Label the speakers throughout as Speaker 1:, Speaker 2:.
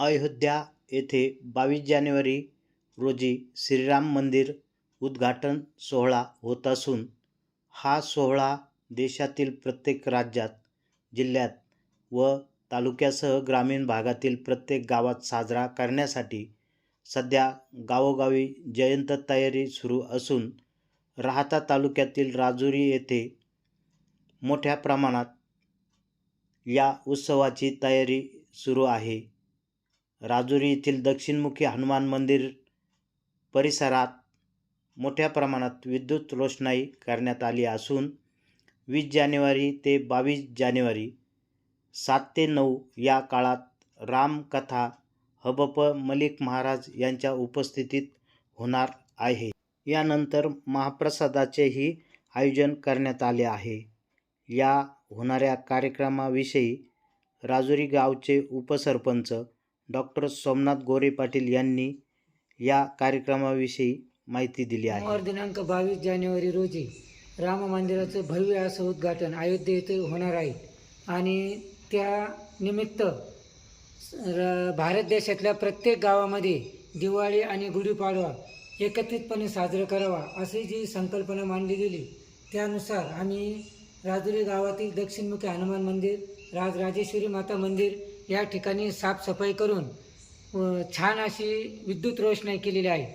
Speaker 1: अयोध्या येथे बावीस जानेवारी रोजी श्रीराम मंदिर उद्घाटन सोहळा होत असून हा सोहळा देशातील प्रत्येक राज्यात जिल्ह्यात व तालुक्यासह ग्रामीण भागातील प्रत्येक गावात साजरा करण्यासाठी सध्या गावोगावी जयंत तयारी सुरू असून राहता तालुक्यातील राजुरी येथे मोठ्या प्रमाणात या उत्सवाची तयारी सुरू आहे. राजुरी येथील दक्षिणमुखी हनुमान मंदिर परिसरात मोठ्या प्रमाणात विद्युत रोषणाई करण्यात आली असून वीस जानेवारी ते बावीस जानेवारी सात ते नऊ या काळात रामकथा हबप मलिक महाराज यांच्या उपस्थितीत होणार आहे. यानंतर महाप्रसादाचेही आयोजन करण्यात आले आहे. या होणाऱ्या कार्यक्रमाविषयी राजुरी गावचे उपसरपंच डॉक्टर सोमनाथ गोरे पाटील यांनी या कार्यक्रमाविषयी माहिती दिली आहे.
Speaker 2: दिनांक बावीस जानेवारी रोजी राम मंदिराचं भव्य असं उद्घाटन अयोध्ये येथे होणार आहे. आणि त्या निमित्त र- भारत देशातल्या प्रत्येक गावामध्ये दिवाळी आणि गुढीपाडवा एकत्रितपणे साजरा करावा अशी जी संकल्पना मांडली गेली त्यानुसार आम्ही राजुरी गावातील दक्षिणमुखी हनुमान मंदिर राजराजेश्वरी माता मंदिर या ठिकाणी साफसफाई करून छान अशी विद्युत रोषणाई केलेली आहे.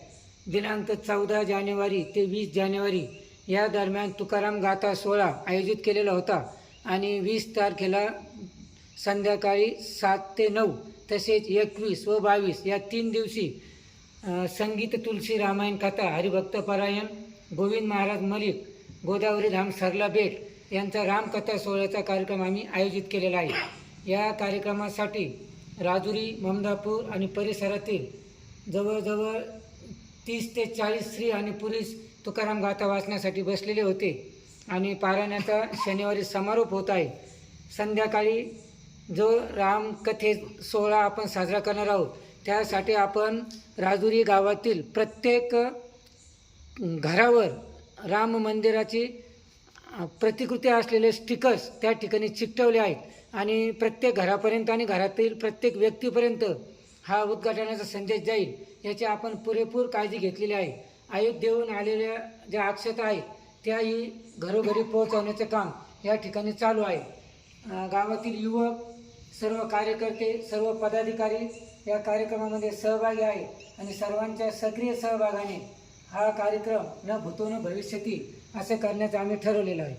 Speaker 2: दिनांक चौदा जानेवारी ते वीस जानेवारी या दरम्यान तुकाराम गाथा सोहळा आयोजित केलेला होता आणि वीस तारखेला संध्याकाळी सात ते नऊ तसेच एकवीस व बावीस या तीन दिवशी संगीत तुलसी रामायण कथा हरिभक्त परायण गोविंद महाराज मलिक गोदावरी धाम सरला बेट यांचा रामकथा सोहळ्याचा कार्यक्रम आम्ही आयोजित केलेला आहे. या कार्यक्रमासाठी राजुरी ममदापूर आणि परिसरातील जवळजवळ तीस ते चाळीस स्त्री आणि पुरुष तुकाराम गाथा वाचण्यासाठी बसलेले होते. आणि पारायणाचा शनिवारी समारोप होत आहे. संध्याकाळी जो रामकथे सोहळा आपण साजरा करणार आहोत त्यासाठी आपण राजुरी गावातील प्रत्येक घरावर राम मंदिराची प्रतिकृती असलेले स्टिकर्स त्या ठिकाणी चिकटवले आहेत. आणि प्रत्येक घरापर्यंत आणि घरातील प्रत्येक व्यक्तीपर्यंत हा उद्घाटनाचा संदेश जाईल याची आपण पुरेपूर काळजी घेतलेली आहे. अयोध्येहून आलेल्या ज्या अक्षता आहेत त्याही घरोघरी पोहोचवण्याचं काम या ठिकाणी चालू आहे. गावातील युवक सर्व कार्यकर्ते सर्व पदाधिकारी या कार्यक्रमामध्ये सहभागी आहे आणि सर्वांच्या सक्रिय सहभागाने हा कार्यक्रम न भूतो न भविष्यती असे करण्याचं आम्ही ठरवलेलं आहे.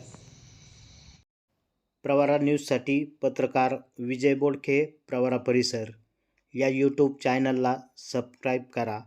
Speaker 1: प्रवारा न्यूजसाठी पत्रकार विजय बोडखे प्रवारा परिसर. या यूट्यूब चॅनलला सबस्क्राईब करा.